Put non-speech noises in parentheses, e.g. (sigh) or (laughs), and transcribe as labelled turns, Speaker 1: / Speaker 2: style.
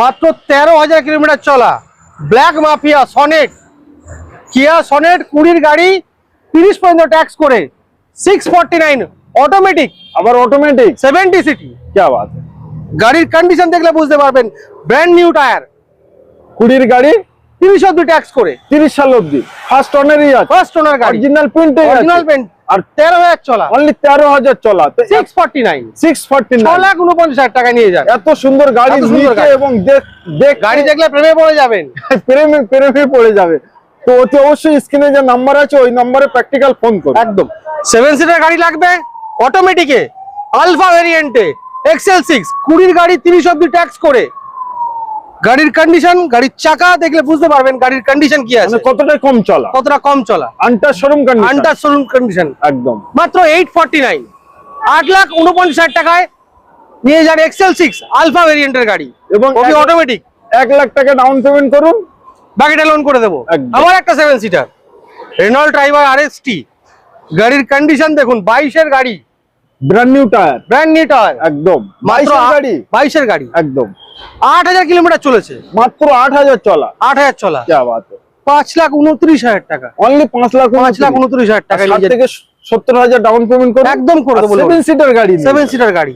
Speaker 1: মাত্র তেরো হাজার কিলোমিটার চলা। Black mafia Sonet Kia Sonet কুড়ির গাড়ি তিরিশ পর্যন্ত ট্যাক্স করে। সিক্স ফর্টি নাইন অটোমেটিক
Speaker 2: আবার অটোমেটিক
Speaker 1: সেভেন্টি সিটি
Speaker 2: ক্যা আবার
Speaker 1: গাড়ির কন্ডিশন দেখলে বুঝতে পারবেন ব্র্যান্ড নিউ টায়ার
Speaker 2: কুড়ির গাড়ি
Speaker 1: তিরিশ অব্দি ট্যাক্স করে।
Speaker 2: তিরিশ সাল অব্দি ফার্স্ট ওনারই
Speaker 1: ফার্স্ট গাড়ি।
Speaker 2: অরিজিনাল প্রিন্ট
Speaker 1: অরিজিনাল প্রিন্ট আর তেরো হাজার চলা।
Speaker 2: অনলি তেরো হাজার চলা।
Speaker 1: Six forty nine
Speaker 2: six forty
Speaker 1: ছ লাখ উনপঞ্চাশ হাজার টাকা নিয়ে যান।
Speaker 2: এত সুন্দর গাড়ি। এবং
Speaker 1: গাড়ি দেখলে প্রেমে পড়ে যাবেন। (laughs)
Speaker 2: প্রেমে প্রেমে পড়ে যাবে। তো অতি অবশ্যই স্ক্রিনে যে নাম্বার আছে ওই নম্বরে প্র্যাকটিক্যাল ফোন করুন
Speaker 1: একদম। সেভেন সিটার গাড়ি লাগবে অটোমেটিকে আলফা ভেরিয়েন্টে এক্সেল সিক্স কুড়ির গাড়ি তিরিশ অব্দি ট্যাক্স করে। গাড়ির কন্ডিশন গাড়ির চাকা দেখলে বুঝতে পারবেন গাড়ির কন্ডিশন কি আছে।
Speaker 2: মানে কতটাই কম চলা?
Speaker 1: কতটা কম চলা।
Speaker 2: Under showroom condition
Speaker 1: under showroom condition
Speaker 2: একদম।
Speaker 1: মাত্র এইট ফর্টি নাইন আট লাখ উনপঞ্চাশ হাজার টাকায় নিয়ে যান এক্সেল সিক্স আলফা ভেরিয়েন্টের গাড়ি।
Speaker 2: এবং
Speaker 1: ওবি
Speaker 2: এক-
Speaker 1: অটোমেটিক
Speaker 2: এক লাখ টাকা ডাউন পেমেন্ট করুন।
Speaker 1: বাকিটা লোন করে দেবো। আমার একটা seven seater Renault Triber R S T গাড়ির কন্ডিশন দেখুন বাইশের গাড়ি।
Speaker 2: Brand new tyre
Speaker 1: brand new tyre
Speaker 2: একদম।
Speaker 1: 22
Speaker 2: গাড়ি।
Speaker 1: গাড়ি।
Speaker 2: একদম।
Speaker 1: 8000 কিলোমিটার চলেছে।
Speaker 2: মাত্র 8000 চলা।
Speaker 1: 8000 চলা।
Speaker 2: কি
Speaker 1: বাত। লাখ 29 হাজার টাকা।
Speaker 2: অনলি পাঁচ লাখ
Speaker 1: পাঁচ লাখ 29 হাজার টাকা
Speaker 2: নিয়ে সত্তর হাজার ডাউন পেমেন্ট করে
Speaker 1: একদম করে দেবো
Speaker 2: সেভেন সিটার গাড়ি
Speaker 1: সেভেন সিটার গাড়ি।